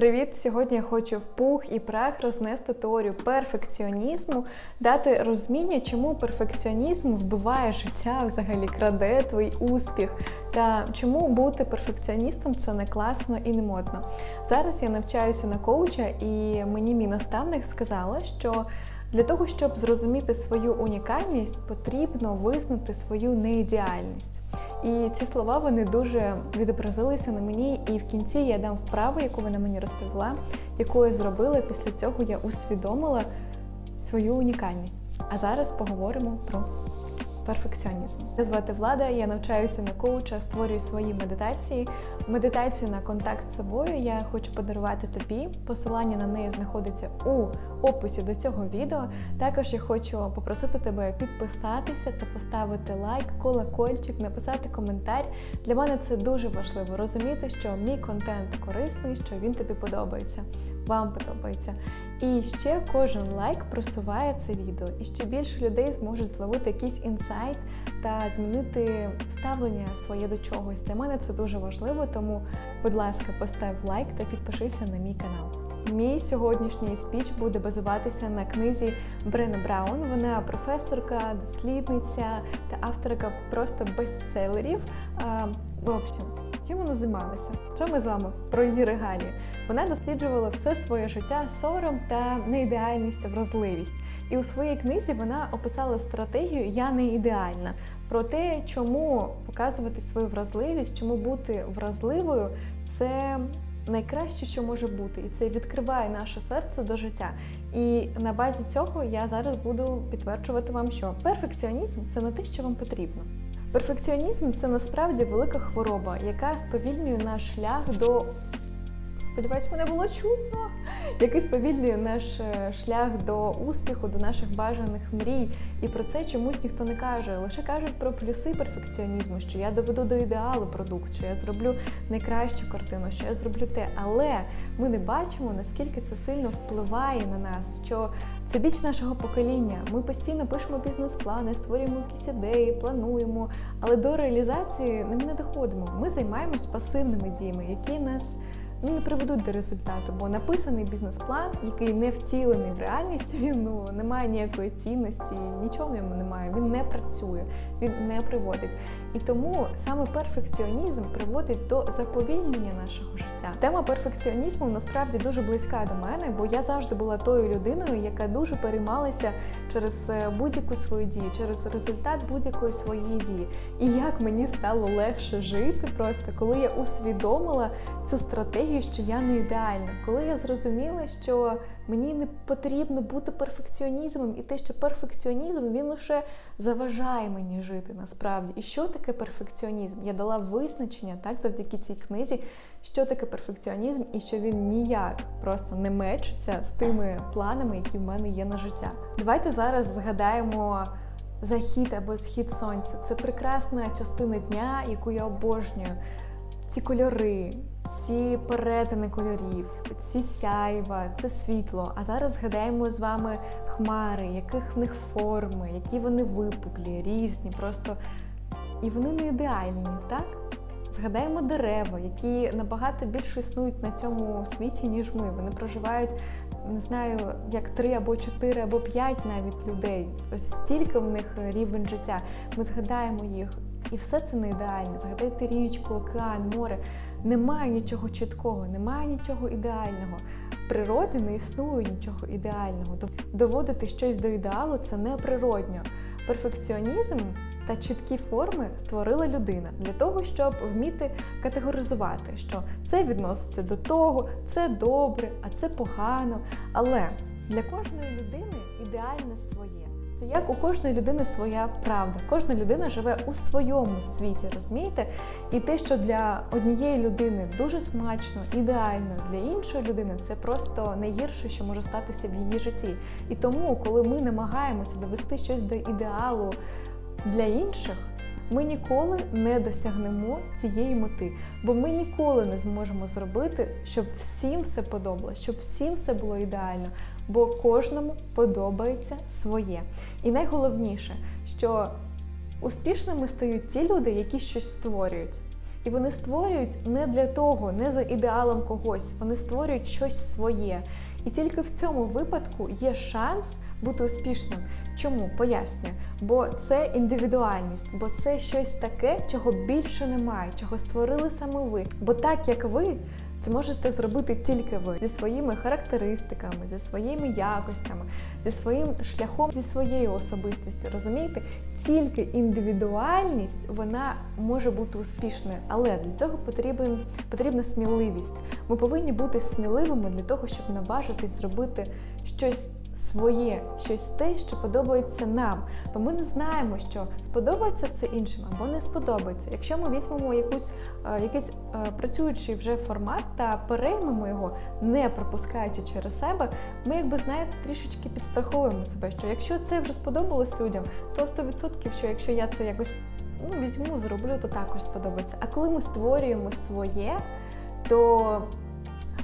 Привіт! Сьогодні я хочу в пух і прах рознести теорію перфекціонізму, дати розуміння, чому перфекціонізм вбиває життя, взагалі краде твій успіх, та чому бути перфекціоністом це не класно і не модно. Зараз я навчаюся на коуча, і мені мій наставник сказала, що для того, щоб зрозуміти свою унікальність, потрібно визнати свою неідеальність. І ці слова вони дуже відобразилися на мені. І в кінці я дам вправу, яку вона мені розповіла, яку я зробила. Після цього я усвідомила свою унікальність. А зараз поговоримо про перфекціонізм. Мене звати Влада, я навчаюся на коуча, створюю свої медитації. Медитацію на контакт з собою я хочу подарувати тобі. Посилання на неї знаходиться у описі до цього відео. Також я хочу попросити тебе підписатися та поставити лайк, колокольчик, написати коментар. Для мене це дуже важливо розуміти, що мій контент корисний, що він тобі подобається, вам подобається. І ще кожен лайк просуває це відео, і ще більше людей зможуть зловити якийсь інсайт та змінити ставлення своє до чогось. Для мене це дуже важливо, тому, будь ласка, постав лайк та підпишися на мій канал. Мій сьогоднішній спіч буде базуватися на книзі Брени Браун. Вона професорка, дослідниця та авторка просто бестселерів. Чим вона займалася? Що ми з вами про її регалії? Вона досліджувала все своє життя сором та неідеальність, вразливість. І у своїй книзі вона описала стратегію Я не ідеальна про те, чому показувати свою вразливість, чому бути вразливою це найкраще, що може бути, і це відкриває наше серце до життя. І на базі цього я зараз буду підтверджувати вам, що перфекціонізм це не те, що вам потрібно. Перфекціонізм це насправді велика хвороба, яка сповільнює наш шлях до. Сподіваюсь, мене було чутно, який сповільнює наш е, шлях до успіху, до наших бажаних мрій. І про це чомусь ніхто не каже. Лише кажуть про плюси перфекціонізму, що я доведу до ідеалу продукт, що я зроблю найкращу картину, що я зроблю те. Але ми не бачимо, наскільки це сильно впливає на нас. що це біч нашого покоління. Ми постійно пишемо бізнес-плани, створюємо якісь ідеї, плануємо, але до реалізації ми не доходимо. Ми займаємось пасивними діями, які нас ну, не приведуть до результату, бо написаний бізнес-план, який не втілений в реальність, він ну не має ніякої цінності, нічого в ньому немає. Він не працює, він не приводить. І тому саме перфекціонізм приводить до заповільнення нашого життя. Тема перфекціонізму насправді дуже близька до мене, бо я завжди була тою людиною, яка дуже переймалася через е, будь-яку свою дію, через результат будь-якої своєї дії. І як мені стало легше жити, просто коли я усвідомила цю стратегію, що я не ідеальна, коли я зрозуміла, що мені не потрібно бути перфекціонізмом, і те, що перфекціонізм він лише заважає мені жити насправді. І що таке перфекціонізм? Я дала визначення так завдяки цій книзі, що таке перфекціонізм, і що він ніяк просто не мечиться з тими планами, які в мене є на життя. Давайте зараз згадаємо. Захід або схід сонця це прекрасна частина дня, яку я обожнюю. Ці кольори, ці перетини кольорів, ці сяйва, це світло. А зараз згадаємо з вами хмари, яких в них форми, які вони випуклі, різні, просто і вони не ідеальні, так? Згадаємо дерева, які набагато більше існують на цьому світі, ніж ми. Вони проживають, не знаю, як три або чотири, або п'ять навіть людей. Ось стільки в них рівень життя. Ми згадаємо їх. І все це не ідеально. Згадайте річку, океан, море. Немає нічого чіткого, немає нічого ідеального. В природі не існує нічого ідеального. Доводити щось до ідеалу це не природньо. Перфекціонізм та чіткі форми створила людина для того, щоб вміти категоризувати, що це відноситься до того, це добре, а це погано. Але для кожної людини ідеальне своє. Це як у кожної людини своя правда. Кожна людина живе у своєму світі, розумієте? І те, що для однієї людини дуже смачно, ідеально, для іншої людини це просто найгірше, що може статися в її житті. І тому, коли ми намагаємося довести щось до ідеалу для інших. Ми ніколи не досягнемо цієї мети, бо ми ніколи не зможемо зробити, щоб всім все подобалося, щоб всім все було ідеально, бо кожному подобається своє. І найголовніше, що успішними стають ті люди, які щось створюють. І вони створюють не для того, не за ідеалом когось. Вони створюють щось своє. І тільки в цьому випадку є шанс бути успішним. Чому? Пояснюю. Бо це індивідуальність, бо це щось таке, чого більше немає, чого створили саме ви. Бо так як ви, це можете зробити тільки ви зі своїми характеристиками, зі своїми якостями, зі своїм шляхом, зі своєю особистістю. Розумієте? Тільки індивідуальність вона може бути успішною, але для цього потрібен, потрібна сміливість. Ми повинні бути сміливими для того, щоб наважитись зробити щось своє, щось те, що подобається нам. Бо ми не знаємо, що сподобається це іншим або не сподобається. Якщо ми візьмемо якусь, е, якийсь е, працюючий вже формат та переймемо його, не пропускаючи через себе, ми, якби знаєте, трішечки підстраховуємо себе, що якщо це вже сподобалось людям, то 100% що якщо я це якось ну, візьму, зроблю, то також сподобається. А коли ми створюємо своє, то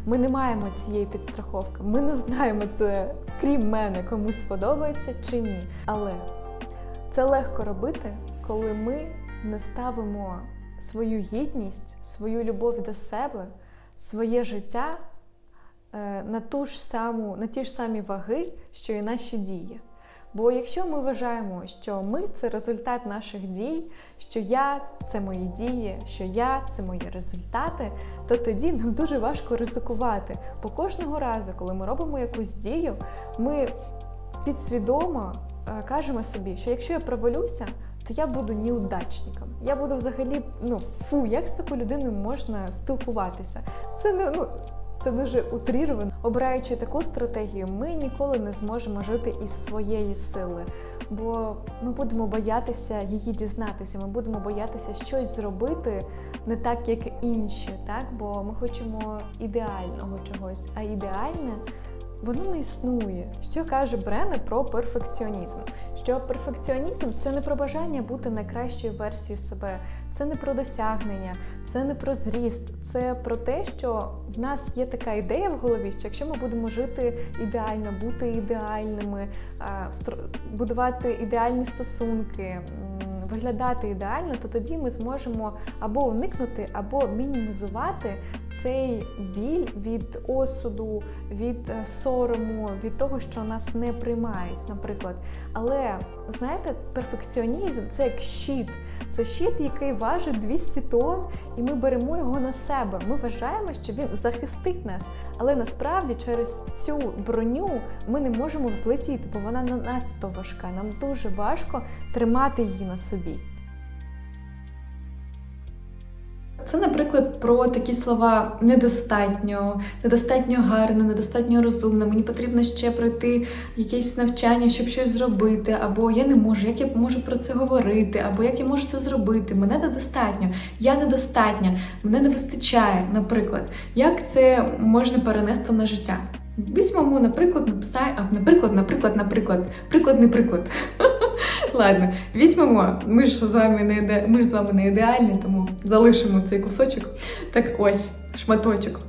ми не маємо цієї підстраховки. Ми не знаємо це, крім мене, комусь сподобається чи ні. Але це легко робити, коли ми не ставимо свою гідність, свою любов до себе, своє життя е, на ту ж саму, на ті ж самі ваги, що і наші дії. Бо якщо ми вважаємо, що ми це результат наших дій, що я це мої дії, що я це мої результати, то тоді нам дуже важко ризикувати. Бо кожного разу, коли ми робимо якусь дію, ми підсвідомо е, кажемо собі, що якщо я провалюся, то я буду неудачником. Я буду взагалі, ну фу, як з такою людиною можна спілкуватися? Це не ну. Це дуже утріровано. Обираючи таку стратегію, ми ніколи не зможемо жити із своєї сили, бо ми будемо боятися її дізнатися. Ми будемо боятися щось зробити не так, як інші, так? Бо ми хочемо ідеального чогось, а ідеальне воно не існує. Що каже Брене про перфекціонізм? Що перфекціонізм це не про бажання бути найкращою версією себе, це не про досягнення, це не про зріст, це про те, що в нас є така ідея в голові, що якщо ми будемо жити ідеально, бути ідеальними, будувати ідеальні стосунки. Виглядати ідеально, то тоді ми зможемо або уникнути, або мінімізувати цей біль від осуду, від е, сорому, від того, що нас не приймають, наприклад. Але знаєте, перфекціонізм це як щит. Це щит, який важить 200 тонн, і ми беремо його на себе. Ми вважаємо, що він захистить нас, але насправді через цю броню ми не можемо взлетіти, бо вона надто важка. Нам дуже важко тримати її на собі. Це, наприклад, про такі слова недостатньо, недостатньо гарно, недостатньо розумно. Мені потрібно ще пройти якесь навчання, щоб щось зробити, або я не можу, як я можу про це говорити, або як я можу це зробити. Мене недостатньо, я недостатня, мене не вистачає. Наприклад, як це можна перенести на життя? Візьмемо, наприклад, написай, а наприклад, наприклад, наприклад, приклад, не приклад. Ладно, візьмемо. Ми ж з вами не ми ж з вами не ідеальні, тому залишимо цей кусочок. Так ось, шматочок.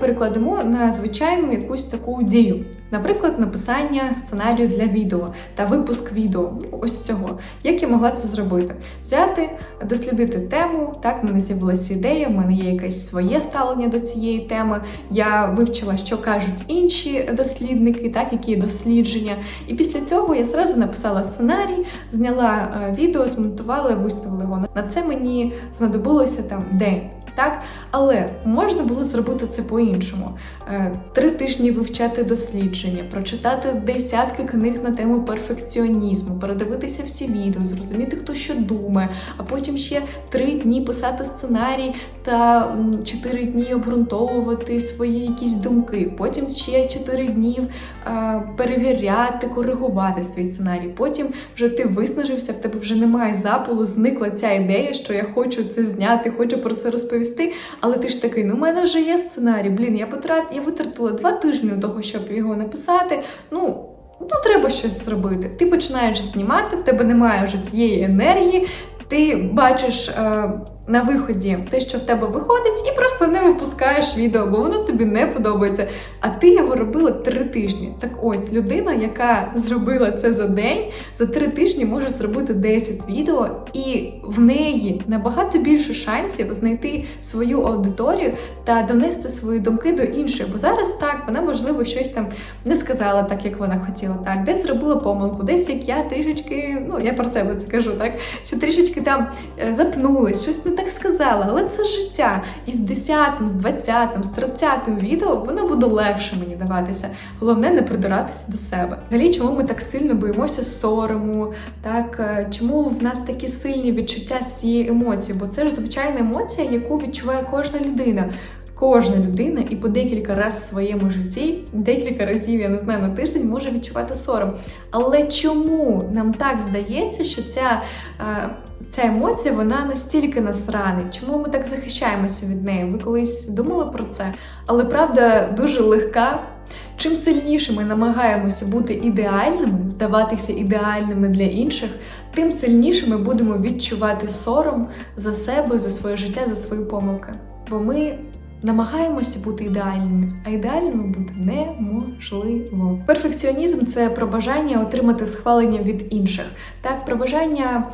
Перекладемо на звичайну якусь таку дію. Наприклад, написання сценарію для відео та випуск відео. Ось цього. Як я могла це зробити? Взяти, дослідити тему. Так, в мене з'явилася ідея, в мене є якесь своє ставлення до цієї теми. Я вивчила, що кажуть інші дослідники, так, які дослідження. І після цього я зразу написала сценарій, зняла е, відео, змонтувала, виставила його. На це мені знадобилося там день. Так, але можна було зробити це по-іншому: Е, три тижні вивчати дослідження, прочитати десятки книг на тему перфекціонізму, передивитися всі відео, зрозуміти, хто що думає, а потім ще три дні писати сценарій та чотири дні обґрунтовувати свої якісь думки. Потім ще чотири днів е, перевіряти, коригувати свій сценарій. Потім вже ти виснажився, в тебе вже немає запалу, зникла ця ідея, що я хочу це зняти, хочу про це розповісти. Але ти ж такий, ну в мене вже є сценарій. Блін, я потрат... я витратила два тижні до того, щоб його написати. Ну. Ну, треба щось зробити. Ти починаєш знімати, в тебе немає вже цієї енергії. Ти бачиш е, на виході те, що в тебе виходить, і просто не випускаєш відео, бо воно тобі не подобається. А ти його робила три тижні. Так ось людина, яка зробила це за день, за три тижні може зробити 10 відео, і в неї набагато більше шансів знайти свою аудиторію та донести свої думки до інших. Бо зараз так вона можливо щось там не сказала так, як вона хотіла. Так, десь зробила помилку, десь як я трішечки, ну я про себе це кажу, так що трішечки там е, запнулась, щось не так сказала, але це життя. І з 10, з 20, з 30 відео воно буде легше мені даватися. Головне не придиратися до себе. Взагалі, чому ми так сильно боїмося сорому? Так е, чому в нас такі сильні відчуття з цієї емоції? Бо це ж звичайна емоція, яку відчуває кожна людина. Кожна людина і по декілька разів в своєму житті, декілька разів, я не знаю, на тиждень може відчувати сором. Але чому нам так здається, що ця, е, ця емоція вона настільки нас ранить? Чому ми так захищаємося від неї? Ви колись думали про це? Але правда дуже легка. Чим сильніше ми намагаємося бути ідеальними, здаватися ідеальними для інших, тим сильніше ми будемо відчувати сором за себе, за своє життя, за свої помилки. Бо ми намагаємося бути ідеальними, а ідеальними бути неможливо. Перфекціонізм це про бажання отримати схвалення від інших, так, про бажання.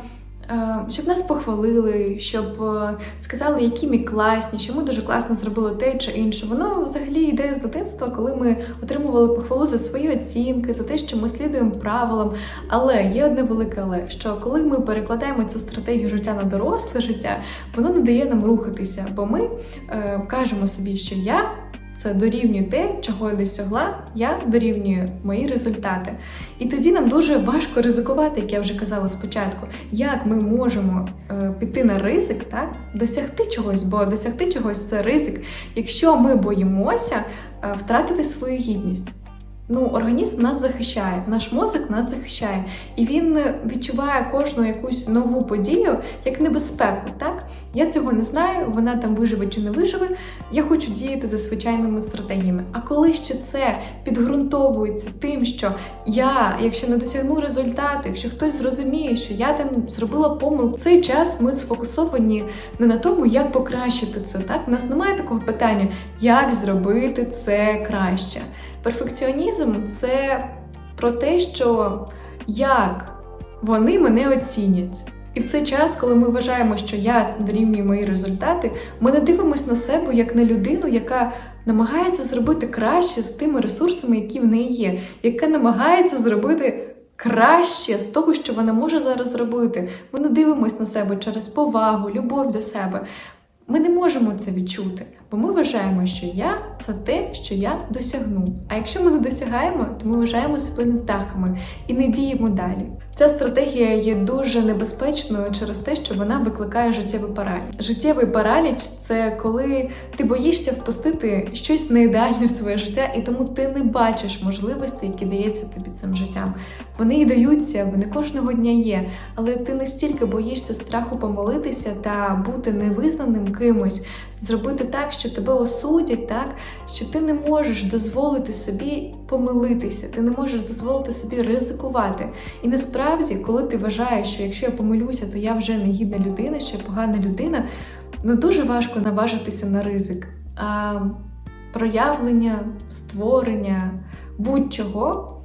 Е, Щоб нас похвалили, щоб е, сказали, які ми класні, що ми дуже класно зробили те чи інше. Воно взагалі йде з дитинства, коли ми отримували похвалу за свої оцінки, за те, що ми слідуємо правилам. Але є одне велике але, що коли ми перекладаємо цю стратегію життя на доросле життя, воно не дає нам рухатися, бо ми е, кажемо собі, що я. Це дорівнює те, чого я досягла, я дорівнюю мої результати. І тоді нам дуже важко ризикувати, як я вже казала спочатку, як ми можемо е, піти на ризик, так досягти чогось, бо досягти чогось це ризик, якщо ми боїмося е, втратити свою гідність. Ну, організм нас захищає, наш мозок нас захищає, і він відчуває кожну якусь нову подію як небезпеку. Так я цього не знаю, вона там виживе чи не виживе. Я хочу діяти за звичайними стратегіями. А коли ще це підґрунтовується тим, що я, якщо не досягну результату, якщо хтось зрозуміє, що я там зробила помилку, цей час ми сфокусовані не на тому, як покращити це. Так, у нас немає такого питання, як зробити це краще. Перфекціонізм це про те, що як вони мене оцінять. І в цей час, коли ми вважаємо, що я дорівнюю мої результати, ми не дивимося на себе як на людину, яка намагається зробити краще з тими ресурсами, які в неї є, яка намагається зробити краще з того, що вона може зараз зробити. Ми не дивимося на себе через повагу, любов до себе. Ми не можемо це відчути, бо ми вважаємо, що я це те, що я досягну. А якщо ми не досягаємо, то ми вважаємо себе невдахами і не діємо далі. Ця стратегія є дуже небезпечною через те, що вона викликає життєвий параліч. Життєвий параліч це коли ти боїшся впустити щось неідеальне в своє життя, і тому ти не бачиш можливостей, які дається тобі цим життям. Вони і даються, вони кожного дня є, але ти настільки боїшся страху помолитися та бути невизнаним кимось, зробити так, що тебе осудять, так що ти не можеш дозволити собі помилитися, ти не можеш дозволити собі ризикувати. І насправді, коли ти вважаєш, що якщо я помилюся, то я вже не гідна людина, що я погана людина, ну дуже важко наважитися на ризик. А проявлення, створення будь-чого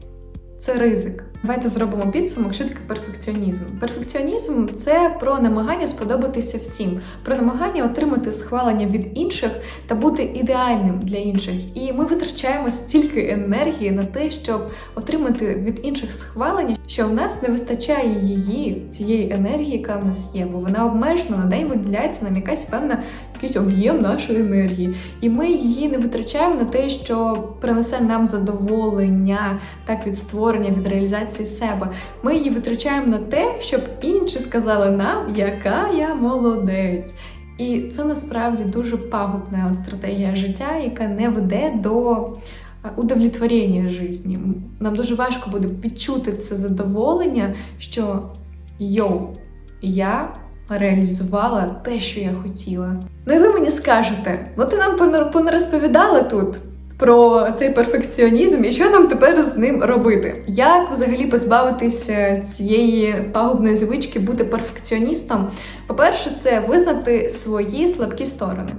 це ризик. Давайте зробимо підсумок, що таке перфекціонізм. Перфекціонізм це про намагання сподобатися всім, про намагання отримати схвалення від інших та бути ідеальним для інших. І ми витрачаємо стільки енергії на те, щоб отримати від інших схвалення, що в нас не вистачає її, цієї енергії, яка в нас є, бо вона обмежена на день виділяється нам якась певна якийсь об'єм нашої енергії. І ми її не витрачаємо на те, що принесе нам задоволення, так від створення, від реалізації себе. Ми її витрачаємо на те, щоб інші сказали нам, яка я молодець. І це насправді дуже пагубна стратегія життя, яка не веде до е, удовлетворення житті. Нам дуже важко буде відчути це задоволення, що йоу, я реалізувала те, що я хотіла. Ну і ви мені скажете, ну ти нам понер- понерозповідала тут. про цей перфекціонізм і що нам тепер з ним робити. Як взагалі позбавитися цієї пагубної звички бути перфекціоністом? По-перше, це визнати свої слабкі сторони.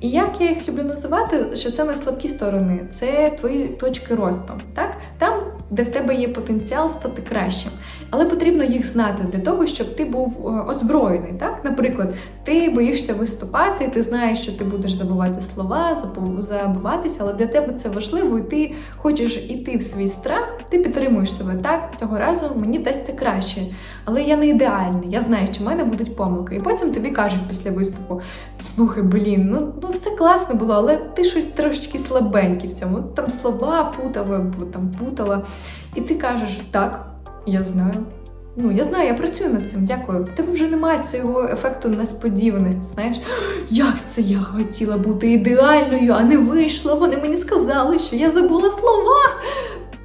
І як я їх люблю називати, що це не слабкі сторони, це твої точки росту. Так? Там, де в тебе є потенціал стати кращим. Але потрібно їх знати для того, щоб ти був е, озброєний. Так? Наприклад, ти боїшся виступати, ти знаєш, що ти будеш забувати слова, забуватися, але для тебе це важливо, і ти хочеш іти в свій страх, ти підтримуєш себе. Так, цього разу мені вдасться краще. Але я не ідеальний, я знаю, що в мене будуть помилки. І потім тобі кажуть після виступу: слухай, блін, ну, ну все класно було, але ти щось трошечки слабенький в цьому. Там слова путала, там путала. І ти кажеш, так, я знаю. Ну, я знаю, я працюю над цим, дякую. Тебе вже немає цього ефекту несподіваності. Знаєш, як це я хотіла бути ідеальною, а не вийшло. Вони мені сказали, що я забула слова.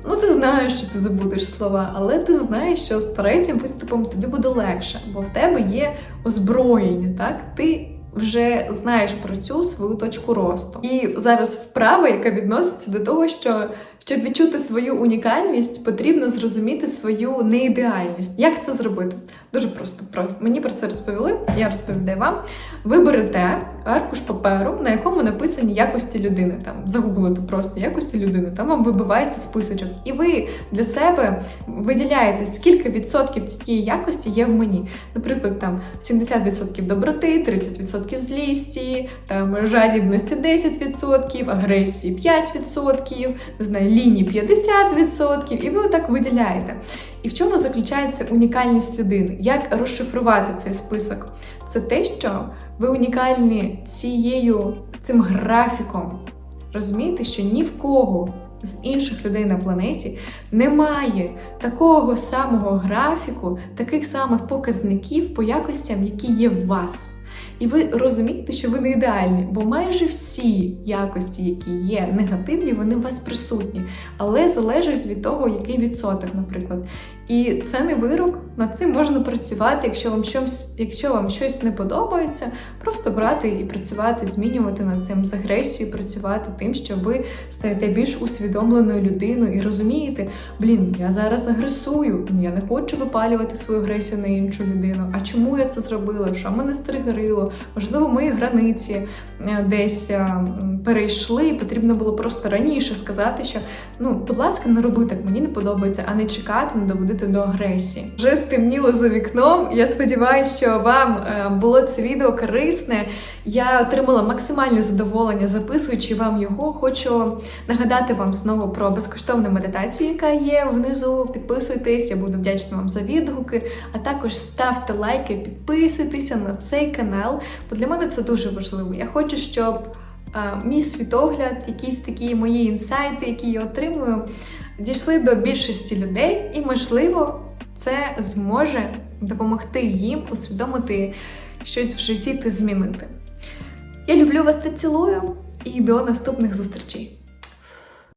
Ну, ти знаєш, що ти забудеш слова, але ти знаєш, що з третім виступом тобі буде легше, бо в тебе є озброєння, так? Ти вже знаєш про цю свою точку росту. І зараз вправа, яка відноситься до того, що щоб відчути свою унікальність, потрібно зрозуміти свою неідеальність. Як це зробити? Дуже просто. Мені про це розповіли, я розповідаю вам. Ви берете аркуш паперу, на якому написані якості людини. Там загуглите просто якості людини, там вам вибивається списочок. І ви для себе виділяєте, скільки відсотків цієї якості є в мені. Наприклад, там 70% доброти, 30% злісті, там жадібності 10%, агресії 5%, не знаю, лінії 50%, і ви отак виділяєте. І в чому заключається унікальність людини? Як розшифрувати цей список? Це те, що ви унікальні цією цим графіком. Розумієте, що ні в кого з інших людей на планеті немає такого самого графіку, таких самих показників по якостям, які є в вас. І ви розумієте, що ви не ідеальні, бо майже всі якості, які є негативні, вони у вас присутні, але залежать від того, який відсоток, наприклад. І це не вирок. Над цим можна працювати, якщо вам щось, якщо вам щось не подобається, просто брати і працювати, змінювати над цим з агресією, працювати тим, що ви стаєте більш усвідомленою людиною і розумієте, блін, я зараз агресую, я не хочу випалювати свою агресію на іншу людину. А чому я це зробила? Що мене стригерило? Можливо, мої границі е, десь е, перейшли, і потрібно було просто раніше сказати, що ну, будь ласка, не роби так, мені не подобається, а не чекати, не доводити до агресії. Вже стемніло за вікном. Я сподіваюся, що вам е, було це відео корисне. Я отримала максимальне задоволення, записуючи вам його. Хочу нагадати вам знову про безкоштовну медитацію, яка є внизу. Підписуйтесь, я буду вдячна вам за відгуки. А також ставте лайки, підписуйтеся на цей канал, бо для мене це дуже важливо. Я хочу, щоб е, мій світогляд, якісь такі мої інсайти, які я отримую, дійшли до більшості людей, і, можливо, це зможе допомогти їм усвідомити щось в житті та змінити. Я люблю вас та цілую і до наступних зустрічей.